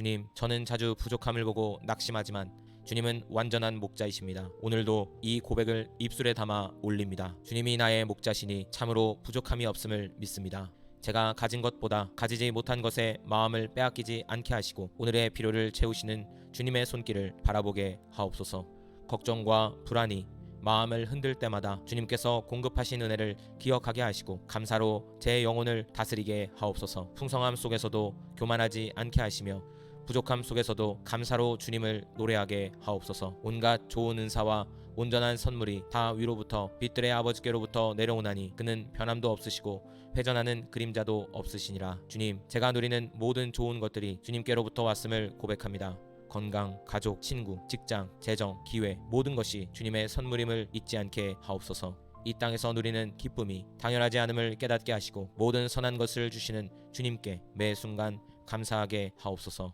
주님, 저는 자주 부족함을 보고 낙심하지만 주님은 완전한 목자이십니다. 오늘도 이 고백을 입술에 담아 올립니다. 주님이 나의 목자시니 참으로 부족함이 없음을 믿습니다. 제가 가진 것보다 가지지 못한 것에 마음을 빼앗기지 않게 하시고 오늘의 필요를 채우시는 주님의 손길을 바라보게 하옵소서. 걱정과 불안이 마음을 흔들 때마다 주님께서 공급하신 은혜를 기억하게 하시고 감사로 제 영혼을 다스리게 하옵소서. 풍성함 속에서도 교만하지 않게 하시며 부족함 속에서도 감사로 주님을 노래하게 하옵소서. 온갖 좋은 은사와 온전한 선물이 다 위로부터 빛들의 아버지께로부터 내려오나니 그는 변함도 없으시고 회전하는 그림자도 없으시니라. 주님, 제가 누리는 모든 좋은 것들이 주님께로부터 왔음을 고백합니다. 건강, 가족, 친구, 직장, 재정, 기회 모든 것이 주님의 선물임을 잊지 않게 하옵소서. 이 땅에서 누리는 기쁨이 당연하지 않음을 깨닫게 하시고 모든 선한 것을 주시는 주님께 매 순간 감사하게 하옵소서.